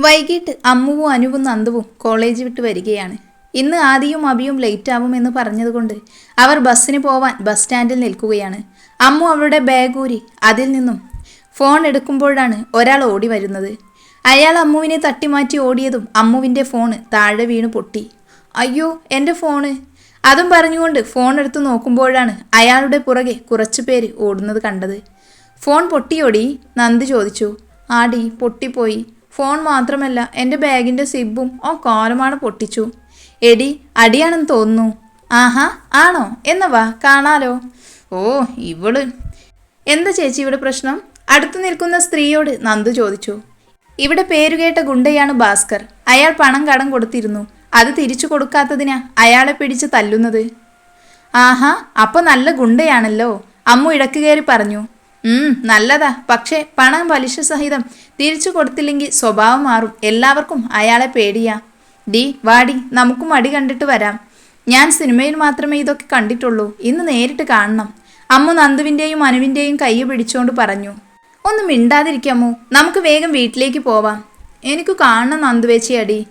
വൈകിട്ട് അമ്മുവും അനുവും നന്ദുവും കോളേജ് വിട്ട് വരികയാണ്. ഇന്ന് ആദിയും അബിയും ലേറ്റ് എന്ന് പറഞ്ഞതുകൊണ്ട് അവർ ബസ്സിന് പോവാൻ ബസ് സ്റ്റാൻഡിൽ നിൽക്കുകയാണ്. അമ്മു അവളുടെ ബാഗ് ഊരി അതിൽ നിന്നും ഫോൺ എടുക്കുമ്പോഴാണ് ഒരാൾ ഓടി വരുന്നത്. അയാൾ അമ്മുവിനെ തട്ടിമാറ്റി ഓടിയതും അമ്മുവിന്റെ ഫോണ് താഴെ വീണ് പൊട്ടി. അയ്യോ എന്റെ ഫോണ് അതും പറഞ്ഞുകൊണ്ട് ഫോൺ എടുത്തു നോക്കുമ്പോഴാണ് അയാളുടെ പുറകെ കുറച്ചു പേര് ഓടുന്നത് കണ്ടത്. ഫോൺ പൊട്ടിയോടി? നന്ദ് ചോദിച്ചു. ആടി പൊട്ടിപ്പോയി. ഫോൺ മാത്രമല്ല എന്റെ ബാഗിന്റെ സിബും ഓ കോലമാണ് പൊട്ടിച്ചു. എടി അടിയാണെന്ന് തോന്നുന്നു. ആഹാ ആണോ? എന്നാ വാ കാണാലോ. ഓ ഇവൾ. എന്താ ചേച്ചി ഇവിടെ പ്രശ്നം? അടുത്തു നിൽക്കുന്ന സ്ത്രീയോട് നന്ദു ചോദിച്ചു. ഇവിടെ പേരുകേട്ട ഗുണ്ടയാണ് ഭാസ്കർ. അയാൾ പണം കടം കൊടുത്തിരുന്നു. അത് തിരിച്ചു കൊടുക്കാത്തതിനാ അയാളെ പിടിച്ച് തല്ലുന്നത്. ആഹാ അപ്പൊ നല്ല ഗുണ്ടയാണല്ലോ. അമ്മു ഇടയ്ക്ക് കയറി പറഞ്ഞു. നല്ലതാ. പക്ഷേ പണം പലിശ സഹിതം തിരിച്ചു കൊടുത്തില്ലെങ്കിൽ സ്വഭാവം മാറും. എല്ലാവർക്കും അയാളെ പേടിയാ. ഡി വാടി നമുക്കും അടി കണ്ടിട്ട് വരാം. ഞാൻ സിനിമയിൽ മാത്രമേ ഇതൊക്കെ കണ്ടിട്ടുള്ളൂ. ഇന്ന് നേരിട്ട് കാണണം. അമ്മ നന്ദുവിന്റെയും അനുവിന്റെയും കൈ പിടിച്ചുകൊണ്ട് പറഞ്ഞു. ഒന്ന് മിണ്ടാതിരിക്കാമോ നമുക്ക് വേഗം വീട്ടിലേക്ക് പോവാം. എനിക്ക് കാണണം നന്ദുവേച്ചി അടി.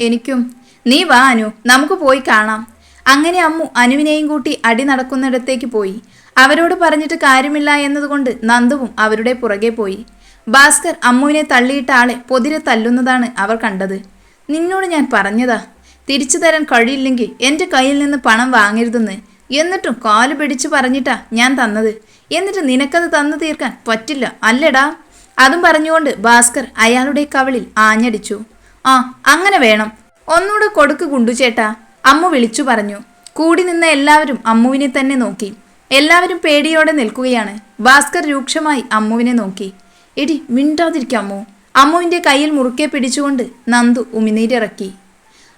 എനിക്കും. നീ വാ അനു. നമുക്ക് പോയി കാണാം. അങ്ങനെ അമ്മു അനുവിനെയും കൂട്ടി അടി നടക്കുന്നിടത്തേക്ക് പോയി. അവരോട് പറഞ്ഞിട്ട് കാര്യമില്ല എന്നതുകൊണ്ട് നന്ദുവും അവരുടെ പുറകെ പോയി. ഭാസ്കർ അമ്മുവിനെ തള്ളിയിട്ട ആളെ പൊതിരെ തല്ലുന്നതാണ് അവർ കണ്ടത്. നിന്നോട് ഞാൻ പറഞ്ഞതാ തിരിച്ചു തരാൻ കഴിയില്ലെങ്കിൽ എന്റെ കയ്യിൽ നിന്ന് പണം വാങ്ങരുതെന്ന്. എന്നിട്ടും കാൽ പിടിച്ചു പറഞ്ഞിട്ടാ ഞാൻ തന്നത്. എന്നിട്ട് നിനക്കത് തന്നു തീർക്കാൻ പറ്റില്ല അല്ലടാ. അതും പറഞ്ഞുകൊണ്ട് ഭാസ്കർ അയാളുടെ കവളിൽ ആഞ്ഞടിച്ചു. ആ അങ്ങനെ വേണം. ഒന്നുകൂടെ കൊടുക്ക് ഗുണ്ടുചേട്ടാ അമ്മു വിളിച്ചു പറഞ്ഞു. കൂടി നിന്ന എല്ലാവരും അമ്മുവിനെ തന്നെ നോക്കി. എല്ലാവരും പേടിയോടെ നിൽക്കുകയാണ്. ഭാസ്കർ രൂക്ഷമായി അമ്മുവിനെ നോക്കി. എടി മിണ്ടാതിരിക്കാമോ അമ്മുവിന്റെ കയ്യിൽ മുറുക്കെ പിടിച്ചുകൊണ്ട് നന്ദു ഉമിനീരിറക്കി.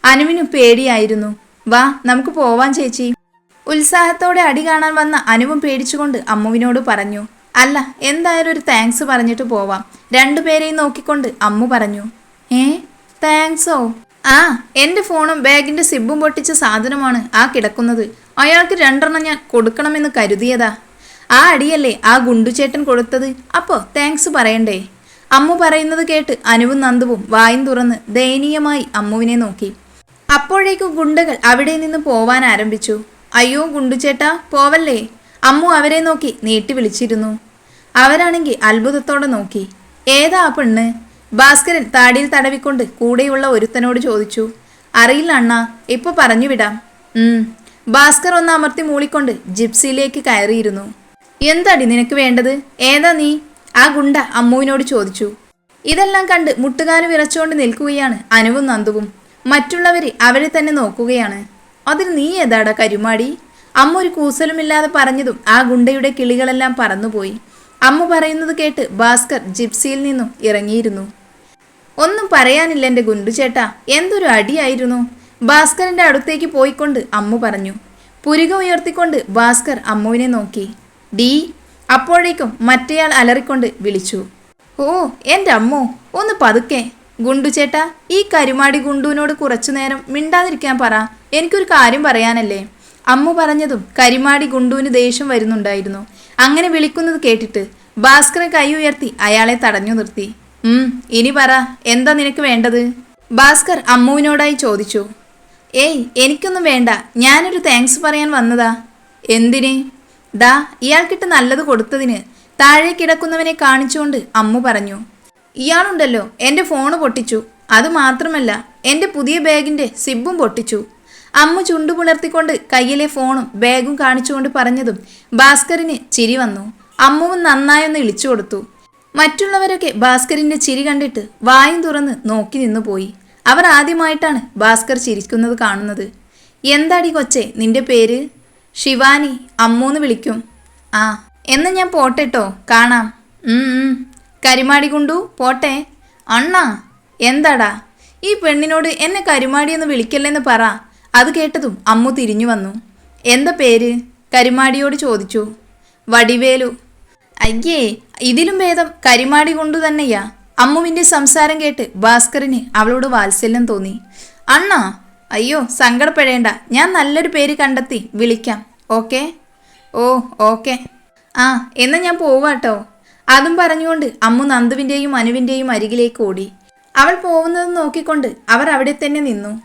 അനുവിനു പേടിയായിരുന്നു. വാ നമുക്ക് പോവാൻ ചേച്ചി. ഉത്സാഹത്തോടെ അടി കാണാൻ വന്ന അനുവും പേടിച്ചുകൊണ്ട് അമ്മുവിനോട് പറഞ്ഞു. അല്ല എന്തായാലും ഒരു താങ്ക്സ് പറഞ്ഞിട്ട് പോവാം. രണ്ടുപേരെയും നോക്കിക്കൊണ്ട് അമ്മു പറഞ്ഞു. ഏ താങ്ക്സോ? ആ എന്റെ ഫോണും ബാഗിന്റെ സിബും പൊട്ടിച്ച സാധനമാണ് ആ കിടക്കുന്നത്. അയാൾക്ക് രണ്ടെണ്ണം ഞാൻ കൊടുക്കണമെന്ന് കരുതിയതാ. ആ അടിയല്ലേ ആ ഗുണ്ടുചേട്ടൻ കൊടുത്തത്? അപ്പോൾ താങ്ക്സ് പറയണ്ടേ? അമ്മു പറയുന്നത് കേട്ട് അനുവും നന്ദുവും വായും തുറന്ന് ദയനീയമായി അമ്മുവിനെ നോക്കി. അപ്പോഴേക്കും ഗുണ്ടകൾ അവിടെ നിന്ന് പോവാൻ ആരംഭിച്ചു. അയ്യോ ഗുണ്ടുചേട്ടാ പോവല്ലേ? അമ്മു അവരെ നോക്കി നീട്ടി വിളിച്ചിരുന്നു. അവരാണെങ്കിൽ അത്ഭുതത്തോടെ നോക്കി. ഏതാ പെണ്ണ്? ഭാസ്കരൻ താടിയിൽ തടവിക്കൊണ്ട് കൂടെയുള്ള ഒരുത്തനോട് ചോദിച്ചു അറിയില്ല അണ്ണാ ഇപ്പൊ പറഞ്ഞു വിടാം. ഭാസ്കർ ഒന്ന് അമർത്തി മൂളിക്കൊണ്ട് ജിപ്സിയിലേക്ക് കയറിയിരുന്നു. എന്താടി നിനക്ക് വേണ്ടത്? ഏതാ നീ? ആ ഗുണ്ട അമ്മുവിനോട് ചോദിച്ചു. ഇതെല്ലാം കണ്ട് മുട്ടുകാൽ വിറച്ചുകൊണ്ട് നിൽക്കുകയാണ് അനുവും നന്ദുവും. മറ്റുള്ളവർ അവരെ തന്നെ നോക്കുകയാണ്. അതിന് നീ ഏതാടാ കരുമാടി? അമ്മ ഒരു കൂസലുമില്ലാതെ പറഞ്ഞതും ആ ഗുണ്ടയുടെ കിളികളെല്ലാം പറന്നുപോയി. അമ്മ പറയുന്നത് കേട്ട് ഭാസ്കർ ജിപ്സിയിൽ നിന്നും ഇറങ്ങിയിരുന്നു. ഒന്നും പറയാനില്ല എന്റെ ഗുണ്ടുചേട്ടാ എന്തൊരു അടിയായിരുന്നു. ഭാസ്കറിന്റെ അടുത്തേക്ക് പോയിക്കൊണ്ട് അമ്മ പറഞ്ഞു. പുരുക ഉയർത്തിക്കൊണ്ട് ഭാസ്കർ അമ്മുവിനെ നോക്കി. ഡീ അപ്പോഴേക്കും മറ്റേയാൾ അലറിക്കൊണ്ട് വിളിച്ചു. ഓ എന്റെ അമ്മു ഒന്ന് പതുക്കെ. ഗുണ്ടുചേട്ടാ ഈ കരുമാടി ഗുണ്ടുവിനോട് കുറച്ചു നേരം മിണ്ടാതിരിക്കാൻ പറ. എനിക്കൊരു കാര്യം പറയാനല്ലേ. അമ്മു പറഞ്ഞതും കരിമാടി ഗുണ്ടുവിന് ദേഷ്യം വരുന്നുണ്ടായിരുന്നു. അങ്ങനെ വിളിക്കുന്നത് കേട്ടിട്ട് ഭാസ്കരൻ കൈ ഉയർത്തി അയാളെ തടഞ്ഞു നിർത്തി. ഇനി പറ എന്താ നിനക്ക് വേണ്ടത്? ഭാസ്കർ അമ്മുവിനോടായി ചോദിച്ചു. ഏയ് എനിക്കൊന്നും വേണ്ട. ഞാനൊരു താങ്ക്സ് പറയാൻ വന്നതാ. എന്തിന്? ദാ ഇയാൾക്കിട്ട് നല്ലത് കൊടുത്തതിന് താഴെ കിടക്കുന്നവനെ കാണിച്ചുകൊണ്ട് അമ്മു പറഞ്ഞു. ഇയാളുണ്ടല്ലോ എന്റെ ഫോണ് പൊട്ടിച്ചു. അത് മാത്രമല്ല എന്റെ പുതിയ ബാഗിന്റെ സിബും പൊട്ടിച്ചു. അമ്മു ചുണ്ടു പുലർത്തിക്കൊണ്ട് കയ്യിലെ ഫോണും ബാഗും കാണിച്ചുകൊണ്ട് പറഞ്ഞതും ഭാസ്കറിന് ചിരി വന്നു. അമ്മുവും നന്നായൊന്ന് ഇളിച്ചു കൊടുത്തു. മറ്റുള്ളവരൊക്കെ ഭാസ്കറിന്റെ ചിരി കണ്ടിട്ട് വായും തുറന്ന് നോക്കി നിന്നു പോയി. അവർ ആദ്യമായിട്ടാണ് ഭാസ്കർ ചിരിക്കുന്നത് കാണുന്നത്. എന്താടി കൊച്ചെ നിന്റെ പേര്? ശിവാനി അമ്മൂന്ന് വിളിക്കും. ആ എന്ന് ഞാൻ പോട്ടെട്ടോ കാണാം. കരിമാടി കൊണ്ടു പോട്ടെ. അണ്ണാ എന്താടാ? ഈ പെണ്ണിനോട് എന്നെ കരിമാടി എന്ന് വിളിക്കല്ലെന്ന് പറ. അത് കേട്ടതും അമ്മു തിരിഞ്ഞു വന്നു. എന്താ പേര്? കരിമാടിയോട് ചോദിച്ചു. വടിവേലു. അയ്യേ ഇതിലും ഭേദം കരിമാടി കൊണ്ടു തന്നെയാ. അമ്മുവിന്റെ സംസാരം കേട്ട് ഭാസ്കറിന് അവളോട് വാത്സല്യം തോന്നി. അണ്ണാ അയ്യോ സങ്കടപ്പെടേണ്ട. ഞാൻ നല്ലൊരു പേര് കണ്ടെത്തി വിളിക്കാം. ഓക്കെ? Oh okay. ആ എന്നാ ഞാൻ പോവാട്ടോ. അതും പറഞ്ഞുകൊണ്ട് അമ്മു നന്ദുവിന്റെയും അനുവിന്റെയും അരികിലേക്ക് ഓടി. അവൾ പോകുന്നത് നോക്കിക്കൊണ്ട് അവർ അവിടെ തന്നെ നിന്നു.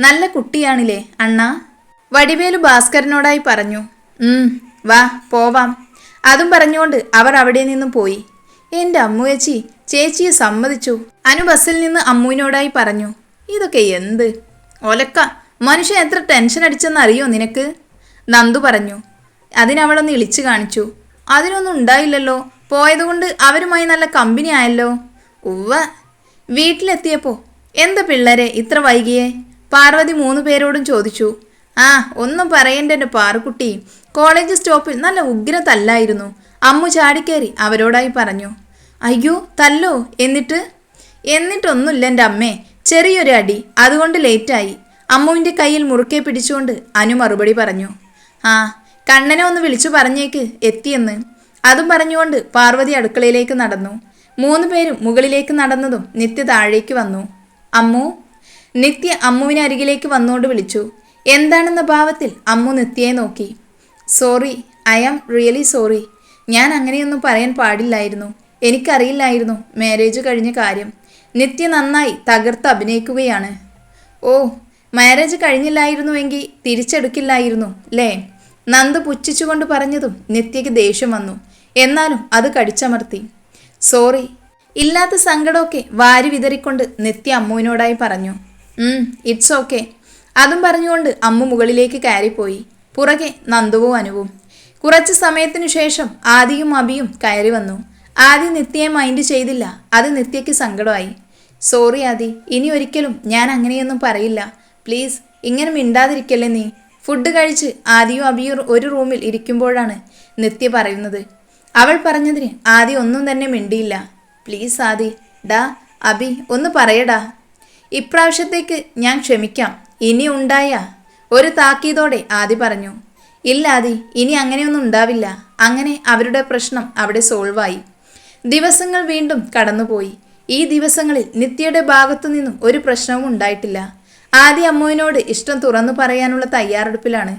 നല്ല കുട്ടിയാണില്ലേ അണ്ണാ? വടിവേലു ഭാസ്കരനോടായി പറഞ്ഞു. വാ പോവാം. അതും പറഞ്ഞുകൊണ്ട് അവർ അവിടെ നിന്നും പോയി. എന്റെ അമ്മുവച്ചി ചേച്ചിയെ സമ്മതിച്ചു. അനു ബസ്സിൽ നിന്ന് അമ്മുവിനോടായി പറഞ്ഞു ഇതൊക്കെ എന്ത്? ഒലക്ക മനുഷ്യൻ എത്ര ടെൻഷൻ അടിച്ചെന്ന് അറിയോ നിനക്ക്? നന്ദു പറഞ്ഞു അതിനവളൊന്ന് ഇളിച്ചു കാണിച്ചു. അതിനൊന്നും ഉണ്ടായില്ലല്ലോ. പോയതുകൊണ്ട് അവരുമായി നല്ല കമ്പനി ആയല്ലോ. ഉവ്വ. വീട്ടിലെത്തിയപ്പോ? എന്താ പിള്ളേരെ ഇത്ര വൈകിയേ? പാർവതി മൂന്ന് പേരോടും ചോദിച്ചു ആ ഒന്നും പറയണ്ട എന്റെ പാറുക്കുട്ടി. കോളേജ് സ്റ്റോപ്പിൽ നല്ല ഉഗ്ര തല്ലായിരുന്നു. അമ്മു ചാടിക്കേറി അവരോടായി പറഞ്ഞു അയ്യോ തല്ലോ എന്നിട്ട്? എന്നിട്ടൊന്നുമില്ല എന്റെ അമ്മേ ചെറിയൊരു അടി അതുകൊണ്ട് ലേറ്റായി. അമ്മുവിന്റെ കയ്യിൽ മുറുക്കെ പിടിച്ചുകൊണ്ട് അനു മറുപടി പറഞ്ഞു ആ കണ്ണനെ ഒന്ന് വിളിച്ചു പറഞ്ഞേക്ക് എത്തിയെന്ന്. അതും പറഞ്ഞുകൊണ്ട് പാർവതി അടുക്കളയിലേക്ക് നടന്നു. മൂന്ന് പേരും മുകളിലേക്ക് നടന്നതും നിത്യ താഴേക്ക് വന്നു. അമ്മു? നിത്യ അമ്മുവിനരികിലേക്ക് വന്നുകൊണ്ട് വിളിച്ചു എന്താണെന്ന ഭാവത്തിൽ അമ്മു നിത്യയെ നോക്കി? Sorry I am really sorry ഞാൻ അങ്ങനെയൊന്നും പറയാൻ പാടില്ലായിരുന്നു. എനിക്കറിയില്ലായിരുന്നു മാരേജ് കഴിഞ്ഞ കാര്യം. നിത്യ നന്നായി തകർത്ത് അഭിനയിക്കുകയാണ്. ഓ മാരേജ് കഴിഞ്ഞില്ലായിരുന്നുവെങ്കിൽ തിരിച്ചെടുക്കില്ലായിരുന്നു ലേ നന്ദ് പുച്ഛിച്ചുകൊണ്ട് പറഞ്ഞതും നിത്യയ്ക്ക് ദേഷ്യം വന്നു. എന്നാലും അത് കടിച്ചമർത്തി. സോറി ഇല്ലാത്ത സങ്കടമൊക്കെ വാരി വിതറിക്കൊണ്ട് നിത്യ അമ്മുവിനോടായി പറഞ്ഞു. ഇറ്റ്സ് ഓക്കെ അതും പറഞ്ഞുകൊണ്ട് അമ്മു മുകളിലേക്ക് കയറിപ്പോയി. പുറകെ നന്ദുവും അനുവും. കുറച്ച് സമയത്തിനു ശേഷം ആദിയും അബിയും കയറി വന്നു. ആദി നിത്യയെ മൈൻഡ് ചെയ്തില്ല. അത് നിത്യയ്ക്ക് സങ്കടമായി. സോറി ആദി. ഇനി ഒരിക്കലും ഞാൻ അങ്ങനെയൊന്നും പറയില്ല. പ്ലീസ് ഇങ്ങനെ മിണ്ടാതിരിക്കല്ലേ നീ? ഫുഡ് കഴിച്ച് ആദിയും അബിയും ഒരു റൂമിൽ ഇരിക്കുമ്പോഴാണ് നിത്യ പറയുന്നത്. അവൾ പറഞ്ഞതിന് ആദി ഒന്നും തന്നെ മിണ്ടിയില്ല. പ്ലീസ് ആദി. ഡാ അബി ഒന്ന് പറയടാ. ഇപ്രാവശ്യത്തേക്ക് ഞാൻ ക്ഷമിക്കാം. ഇനി ഉണ്ടായ ഒരു താക്കീതോടെ ആദി പറഞ്ഞു ഇല്ല ആദി ഇനി അങ്ങനെയൊന്നും ഉണ്ടാവില്ല. അങ്ങനെ അവരുടെ പ്രശ്നം അവിടെ സോൾവായി. ദിവസങ്ങൾ വീണ്ടും കടന്നുപോയി. ഈ ദിവസങ്ങളിൽ നിത്യയുടെ ഭാഗത്തു നിന്നും ഒരു പ്രശ്നവും ഉണ്ടായിട്ടില്ല. ആദ്യ അമ്മുവിനോട് ഇഷ്ടം തുറന്നു പറയാനുള്ള തയ്യാറെടുപ്പിലാണ്.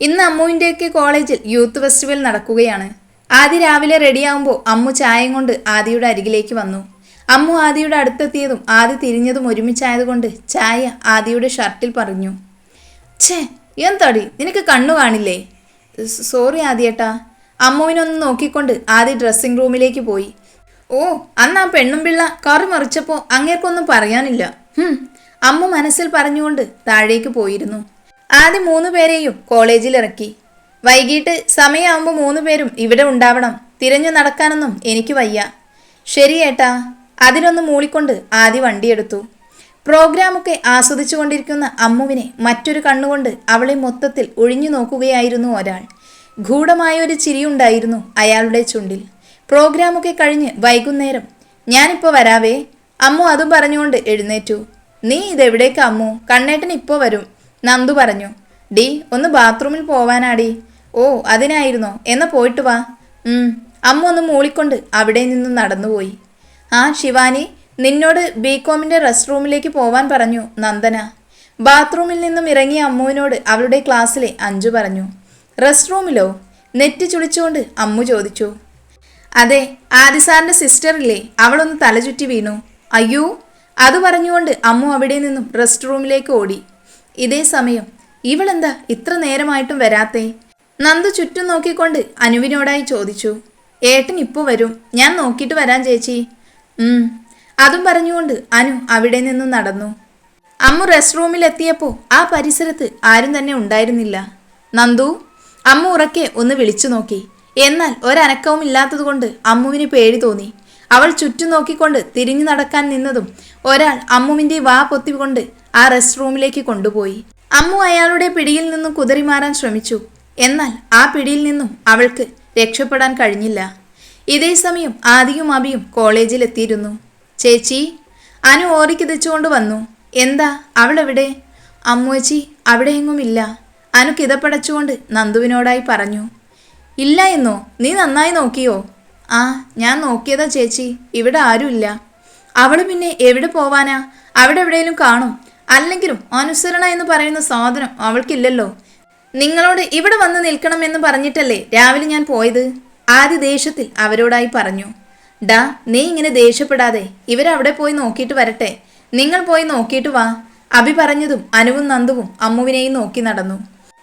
ഇന്ന് അമ്മുവിന്റെയൊക്കെ കോളേജിൽ യൂത്ത് ഫെസ്റ്റിവൽ നടക്കുകയാണ്. ആദ്യ രാവിലെ റെഡിയാവുമ്പോൾ അമ്മു ചായം കൊണ്ട് ആദിയുടെ അരികിലേക്ക് വന്നു. അമ്മു ആദിയുടെ അടുത്തെത്തിയതും ആദി തിരിഞ്ഞതും ഒരുമിച്ചായതുകൊണ്ട് ചായ ആദിയുടെ ഷർട്ടിൽ പറഞ്ഞു. ഛേ എന്താടി? നിനക്ക് കണ്ണു കാണില്ലേ? സോറി ആദിയേട്ടാ. അമ്മുവിനൊന്ന് നോക്കിക്കൊണ്ട് ആദ്യ ഡ്രസ്സിംഗ് റൂമിലേക്ക് പോയി. ഓ അന്ന് ആ പെണ്ണും പിള്ള കറി മറിച്ചപ്പോൾ അങ്ങേർക്കൊന്നും പറയാനില്ല. അമ്മ മനസ്സിൽ പറഞ്ഞുകൊണ്ട് താഴേക്ക് പോയിരുന്നു. ആദ്യം മൂന്ന് പേരെയും കോളേജിൽ ഇറക്കി വൈകിട്ട് സമയമാകുമ്പോൾ മൂന്ന് പേരും ഇവിടെ ഉണ്ടാവണം. തിരഞ്ഞു നടക്കാനൊന്നും എനിക്ക് വയ്യ. ശരി ഏട്ടാ. അതിനൊന്ന് മൂളിക്കൊണ്ട് ആദ്യ വണ്ടിയെടുത്തു. പ്രോഗ്രാമൊക്കെ ആസ്വദിച്ചുകൊണ്ടിരിക്കുന്ന അമ്മുവിനെ മറ്റൊരു കണ്ണുകൊണ്ട് അവളെ മൊത്തത്തിൽ ഒഴിഞ്ഞു നോക്കുകയായിരുന്നു ഒരാൾ. ഗൂഢമായ ഒരു ചിരിയുണ്ടായിരുന്നു അയാളുടെ ചുണ്ടിൽ. പ്രോഗ്രാമൊക്കെ കഴിഞ്ഞ് വൈകുന്നേരം ഞാനിപ്പോൾ വരാവേ. അമ്മു അതും പറഞ്ഞുകൊണ്ട് എഴുന്നേറ്റു. നീ ഇതെവിടേക്ക് അമ്മു? കണ്ണേട്ടൻ ഇപ്പോൾ വരും നന്ദു പറഞ്ഞു. ഡി ഒന്ന് ബാത്റൂമിൽ പോവാനാടി. ഓ അതിനായിരുന്നോ? എന്നാ പോയിട്ട് വാ. അമ്മ ഒന്ന് മൂളിക്കൊണ്ട് അവിടെ നിന്നും നടന്നുപോയി. ആ ശിവാനി നിന്നോട് ബികോമിന്റെ റെസ്റ്റ് റൂമിലേക്ക് പോവാൻ പറഞ്ഞു നന്ദന. ബാത്റൂമിൽ നിന്നും ഇറങ്ങിയ അമ്മുവിനോട് അവളുടെ ക്ലാസ്സിലെ അഞ്ചു പറഞ്ഞു റെസ്റ്റ് റൂമിലോ നെറ്റ് ചുളിച്ചുകൊണ്ട് അമ്മു ചോദിച്ചു. അതെ ആദിസാറിന്റെ സിസ്റ്റർ ഇല്ലേ അവളൊന്ന് തലചുറ്റി വീണു. അയ്യോ അത് പറഞ്ഞുകൊണ്ട് അമ്മു അവിടെ നിന്നും റെസ്റ്റ് റൂമിലേക്ക് ഓടി. ഇതേ സമയം ഇവളെന്താ ഇത്ര നേരമായിട്ടും വരാത്തേ? നന്ദു ചുറ്റും നോക്കിക്കൊണ്ട് അനുവിനോടായി ചോദിച്ചു. ഏട്ടൻ ഇപ്പോൾ വരും ഞാൻ നോക്കിയിട്ട് വരാൻ ചേച്ചി. അതും പറഞ്ഞുകൊണ്ട് അനു അവിടെ നിന്നും നടന്നു. അമ്മു റെസ്റ്റ് റൂമിൽ എത്തിയപ്പോൾ ആ പരിസരത്ത് ആരും തന്നെ ഉണ്ടായിരുന്നില്ല. നന്ദു അമ്മു ഉറക്കെ ഒന്ന് വിളിച്ചു നോക്കി. എന്നാൽ ഒരനക്കവും ഇല്ലാത്തതുകൊണ്ട് അമ്മുവിന് പേടി തോന്നി. അവൾ ചുറ്റും നോക്കിക്കൊണ്ട് തിരിഞ്ഞു നടക്കാൻ നിന്നതും ഒരാൾ അമ്മുവിന്റെ വാ പൊത്തിക്കൊണ്ട് ആ റെസ്റ്റ് റൂമിലേക്ക് കൊണ്ടുപോയി. അമ്മു അയാളുടെ പിടിയിൽ നിന്നും കുതറിമാറാൻ ശ്രമിച്ചു. എന്നാൽ ആ പിടിയിൽ നിന്നും അവൾക്ക് രക്ഷപ്പെടാൻ കഴിഞ്ഞില്ല. ഇതേ സമയം ആദിയും അബിയും കോളേജിൽ എത്തിയിരുന്നു. ചേച്ചി അനു ഓറിക്ക് തെച്ചുകൊണ്ട് വന്നു. എന്താ അവളെവിടെ? അമ്മുവച്ചി അവിടെയെങ്ങുമില്ല. അനു കിതപ്പടച്ചുകൊണ്ട് നന്ദുവിനോടായി പറഞ്ഞു. ഇല്ല എന്നോ നീ നന്നായി നോക്കിയോ? ആ ഞാൻ നോക്കിയതാ ചേച്ചി ഇവിടെ ആരുമില്ല. അവൾ പിന്നെ എവിടെ പോവാനാ? അവിടെ എവിടെയെങ്കിലും കാണും. അല്ലെങ്കിലും അനുസരണ എന്ന് പറയുന്ന സാധനം അവൾക്കില്ലല്ലോ. നിങ്ങളോട് ഇവിടെ വന്ന് നിൽക്കണമെന്ന് പറഞ്ഞിട്ടല്ലേ രാവിലെ ഞാൻ പോയത്? ആദ്യ ദേഷ്യത്തിൽ അവരോടായി പറഞ്ഞു. ഡാ നീ ഇങ്ങനെ ദേഷ്യപ്പെടാതെ ഇവരവിടെ പോയി നോക്കിയിട്ട് വരട്ടെ. നിങ്ങൾ പോയി നോക്കിയിട്ട് വാ. അഭി പറഞ്ഞതും അനുവും നന്ദുവും അമ്മുവിനെയും നോക്കി നടന്നു.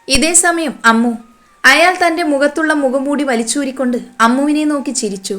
ഇതേ സമയം അമ്മു അയാൾ തന്റെ മുഖത്തുള്ള മുഖംമൂടി വലിച്ചൂരിക്കൊണ്ട് അമ്മുവിനെ നോക്കി ചിരിച്ചു.